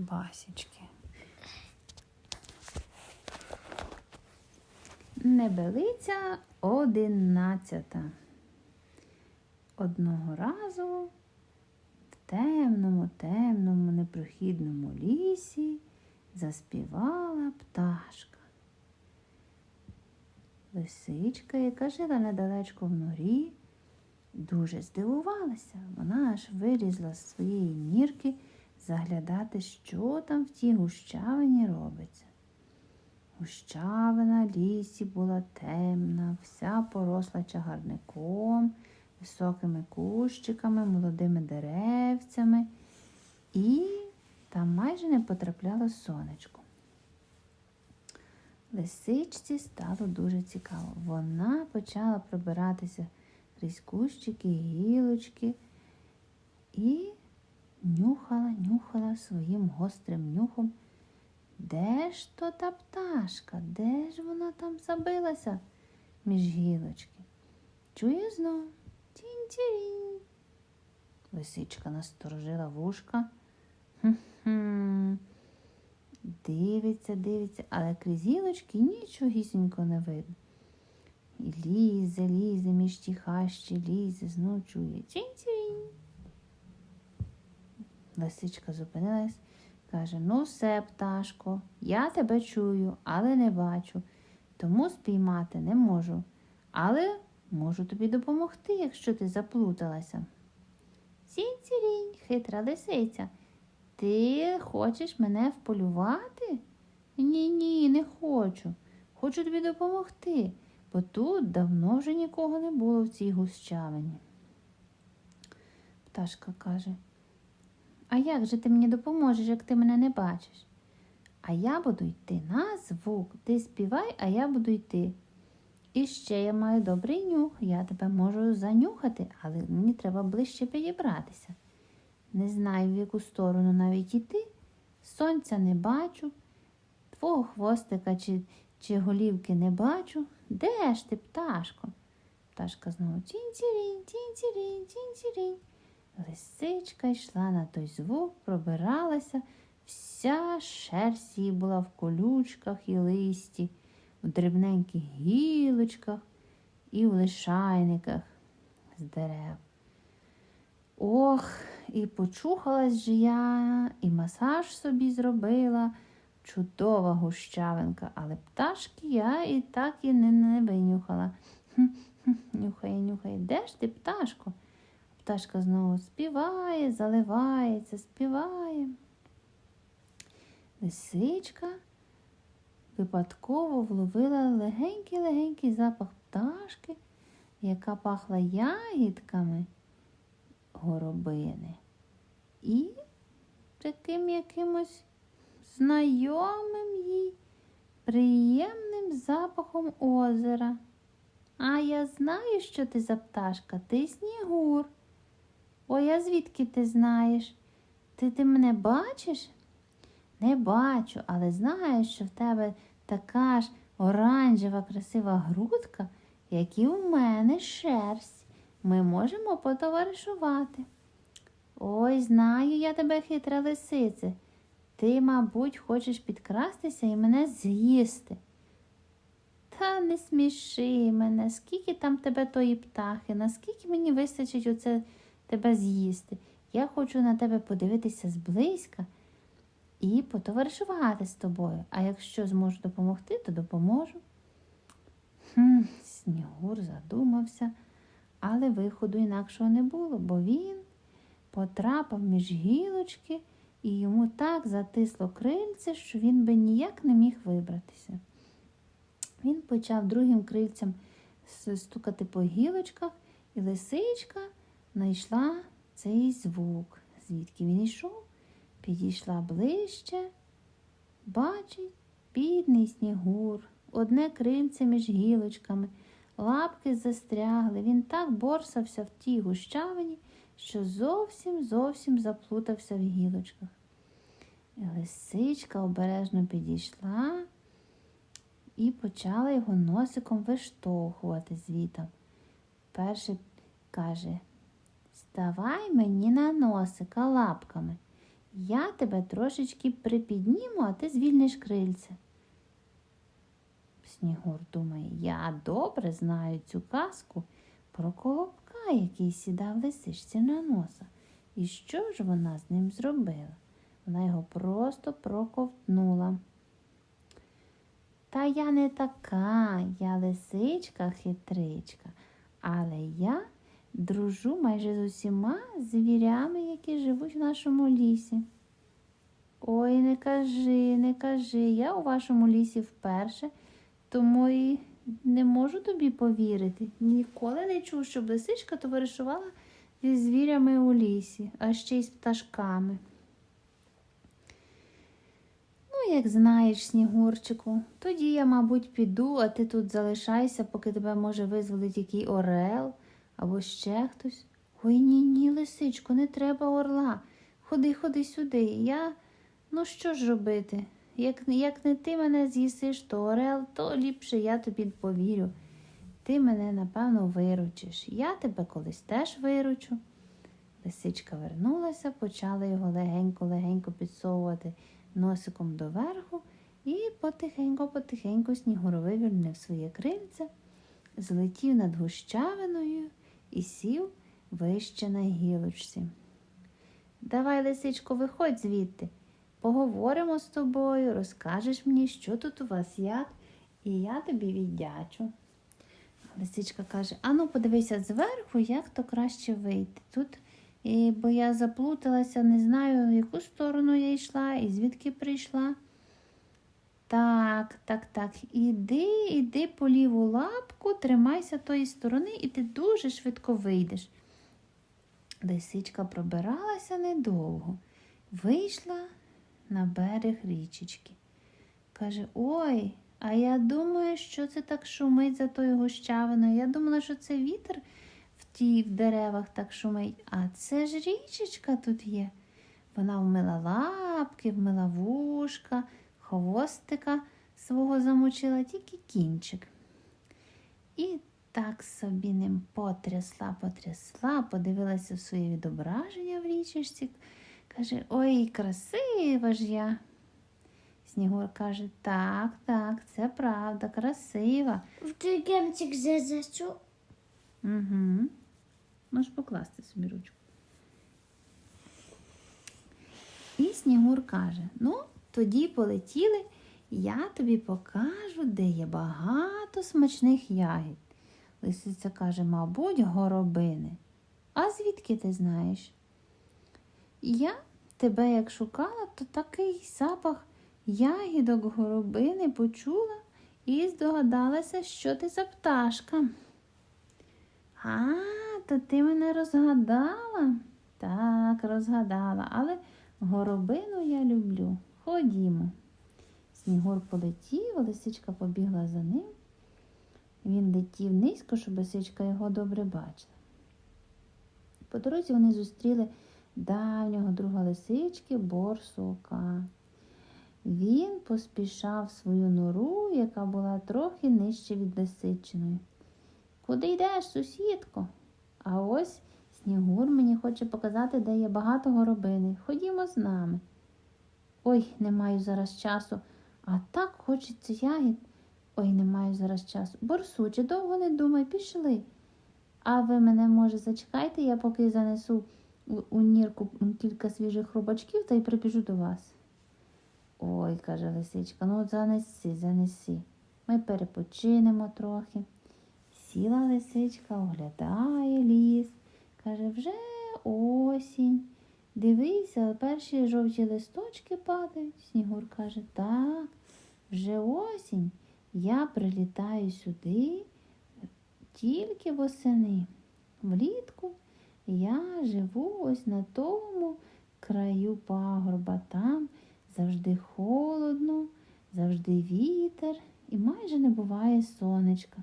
басічки. Небелиця одинадцята. Одного разу в темному, темному, непрохідному лісі заспівала пташка. Лисичка, яка жила недалечко в норі, дуже здивувалася. Вона аж вилізла з своєї нірки заглядати, що там в тій гущавині робиться. Гущавина лісі була темна, вся поросла чагарником, високими кущиками, молодими деревцями, і там майже не потрапляло сонечко. Лисичці стало дуже цікаво. Вона почала пробиратися крізь кущики, гілочки і нюхала, нюхала своїм гострим нюхом. Де ж то та пташка? Де ж вона там забилася між гілочки? Чує знов тінь-тінь. Лисичка насторожила вушка. Хм-хм. Дивиться, дивиться, але крізь гілочки нічогісінько не видно. І лізе, лізе між ті хащі, лізе, знов чує тінь-тінь. Лисичка зупинилась, каже: Ну, все, пташко, я тебе чую, але не бачу, тому спіймати не можу. Але можу тобі допомогти, якщо ти заплуталася. Сінь-цірінь, хитра лисиця. Ти хочеш мене вполювати? Ні, ні, не хочу. Хочу тобі допомогти, бо тут давно вже нікого не було в цій гущавині. Пташка каже, а як же ти мені допоможеш, як ти мене не бачиш? А я буду йти на звук. Ти співай, а я буду йти. І ще я маю добрий нюх, я тебе можу занюхати, але мені треба ближче підібратися. Не знаю, в яку сторону навіть іти. Сонця не бачу, твого хвостика чи, чи голівки не бачу. Де ж ти, пташко? Пташка знову тінь-тірінь, тінь-тірінь, тінь-тірінь. Лисичка йшла на той звук, пробиралася, вся шерсть її була в колючках і листі, в дрібненьких гілочках і в лишайниках з дерев. Ох, і почухалась же я, і масаж собі зробила. Чудова гущавинка, але пташки я і так і не, не винюхала. Хм-хм, Нюхає, нюхає. Де ж ти, пташко? Пташка знову співає, заливається, співає. Лисичка випадково вловила легенький-легенький запах пташки, яка пахла ягідками горобини і таким якимось знайомим їй приємним запахом озера. А я знаю, що ти за пташка, ти снігур. Ой, а звідки ти знаєш? Ти ти мене бачиш? Не бачу, але знаю, що в тебе така ж оранжева красива грудка, як і у мене шерсть. Ми можемо потоваришувати. Ой, знаю я тебе, хитра лисице. Ти, мабуть, хочеш підкрастися і мене з'їсти. Та не сміши мене, скільки там тебе тої птахи, наскільки мені вистачить оце тебе з'їсти. Я хочу на тебе подивитися зблизька і потоваришувати з тобою. А якщо зможу допомогти, то допоможу. Хм, Снігур задумався, але виходу інакшого не було, бо він потрапив між гілочки і йому так затисло крильце, що він би ніяк не міг вибратися. Він почав другим крильцем стукати по гілочках, і лисичка знайшла цей звук. Звідки він йшов, підійшла ближче, бачить, бідний снігур, одне крильце між гілочками, лапки застрягли. Він так борсався в тій гущавині, що зовсім зовсім заплутався в гілочках. Лисичка обережно підійшла і почала його носиком виштовхувати звітом. Перший каже, ставай мені на носика лапками. Я тебе трошечки припідніму, а ти звільниш крильце. Снігур думає, я добре знаю цю казку про колобка, який сідав лисичці на носа. І що ж вона з ним зробила? Вона його просто проковтнула. Та я не така, я лисичка хитричка, але я дружу майже з усіма звірями, які живуть в нашому лісі. Ой, не кажи, не кажи, я у вашому лісі вперше, тому і не можу тобі повірити. Ніколи не чув, щоб лисичка товаришувала зі звірями у лісі, а ще й з пташками. Ну, як знаєш, Снігурчику, тоді я, мабуть, піду, а ти тут залишайся, поки тебе може визволить який орел або ще хтось. Ой ні, ні, лисичко, не треба орла. Ходи, ходи сюди. Я, ну що ж робити? Як, як не ти мене з'їсиш, то орел, то ліпше я тобі повірю. Ти мене, напевно, виручиш. Я тебе колись теж виручу. Лисичка вернулася, почала його легенько-легенько підсовувати носиком доверху і потихеньку-потихеньку Снігур вивільнив своє крильце, злетів над гущавиною і сів вище на гілочці. Давай, лисичко, виходь звідти. Поговоримо з тобою, розкажеш мені, що тут у вас як, і я тобі віддячу. Лисичка каже: Ану, подивися зверху, як то краще вийти. Тут, і, бо я заплуталася, не знаю, в яку сторону я йшла і звідки прийшла. Так, так, так. Іди, іди по ліву лапку, тримайся тої сторони, і ти дуже швидко вийдеш. Лисичка пробиралася недовго, вийшла на берег річечки. Каже: Ой, а я думаю, що це так шумить за тою гущавиною. Я думала, що це вітер в тій в деревах так шумить, а це ж річечка тут є. Вона вмила лапки, вмила вушка, хвостика свого замочила тільки кінчик. І так собі ним потрясла, потрясла, подивилася в своє відображення в річечці. Каже, ой, красива ж я. Снігур каже, так, так, це правда, красива. В той кемчик зазачу. Угу. Можеш покласти собі ручку. І Снігур каже: ну, тоді полетіли, я тобі покажу, де є багато смачних ягід. Лисиця каже, мабуть, горобини. А звідки ти знаєш? Я тебе як шукала, то такий запах ягідок горобини почула і здогадалася, що ти за пташка. А, то ти мене розгадала? Так, розгадала, але горобину я люблю. Ходімо. Снігур полетів, лисичка побігла за ним. Він летів низько, щоб лисичка його добре бачила. По дорозі вони зустріли давнього друга лисички борсука. Він поспішав свою нору, яка була трохи нижче від лисичиної. Куди йдеш, сусідко? А ось Снігур мені хоче показати, де є багато горобини. Ходімо з нами. Ой, не маю зараз часу, а так хочеться ягід. Ой, не маю зараз часу. Борсуче, довго не думай, пішли. А ви мене, може, зачекайте, я поки занесу у, нірку кілька свіжих хробачків та й прибіжу до вас. Ой, каже лисичка, ну от занеси, занеси. Ми перепочинемо трохи. Сіла лисичка, оглядає ліс. Каже, вже осінь. Дивися, перші жовті листочки падають. Снігур каже, так, вже осінь. Я прилітаю сюди тільки восени. Влітку я живу ось на тому краю пагорба. Там завжди холодно, завжди вітер і майже не буває сонечка.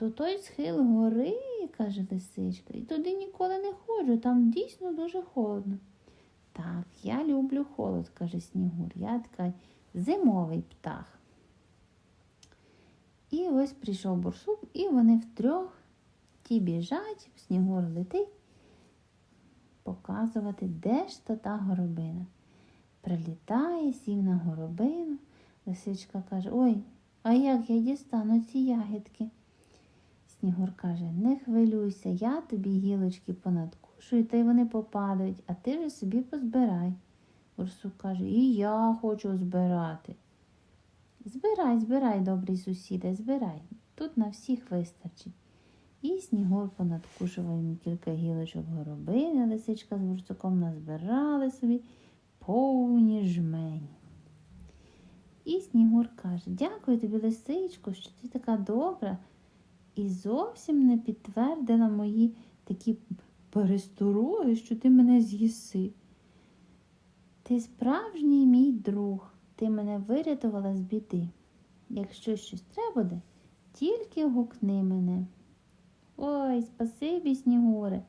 То той схил гори, каже лисичка, і туди ніколи не ходжу, там дійсно дуже холодно. Так, я люблю холод, каже Снігур. Я така зимовий птах. І ось прийшов бурсук, і вони втрьох ті біжать, Снігур летить. показувати, де ж то та горобина. Прилітає, сів на горобину. Лисичка каже: Ой, а як я дістану ці ягідки? Снігур каже: Не хвилюйся, я тобі гілочки понадкушую, та й вони попадають, а ти вже собі позбирай. Бурсук каже, і я хочу збирати. Збирай, збирай, добрий сусіде, збирай. Тут на всіх вистачить. І Снігур понадкушував йому кілька гілочок горобини, лисичка з бурсуком назбирали собі повні жмені. І Снігур каже, дякую тобі, лисичко, що ти така добра і зовсім не підтвердила мої такі перестороги, що ти мене з'їси. Ти справжній мій друг, ти мене вирятувала з біди. Якщо щось треба буде, тільки гукни мене. Ой, спасибі, Снігуре,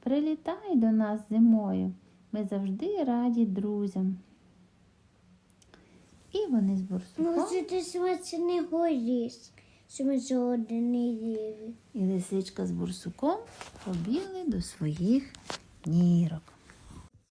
прилітай до нас зимою. Ми завжди раді друзям. І вони з бурсуком Може, ти смачний горіш, і лисичка з бурсуком побігли до своїх нірок.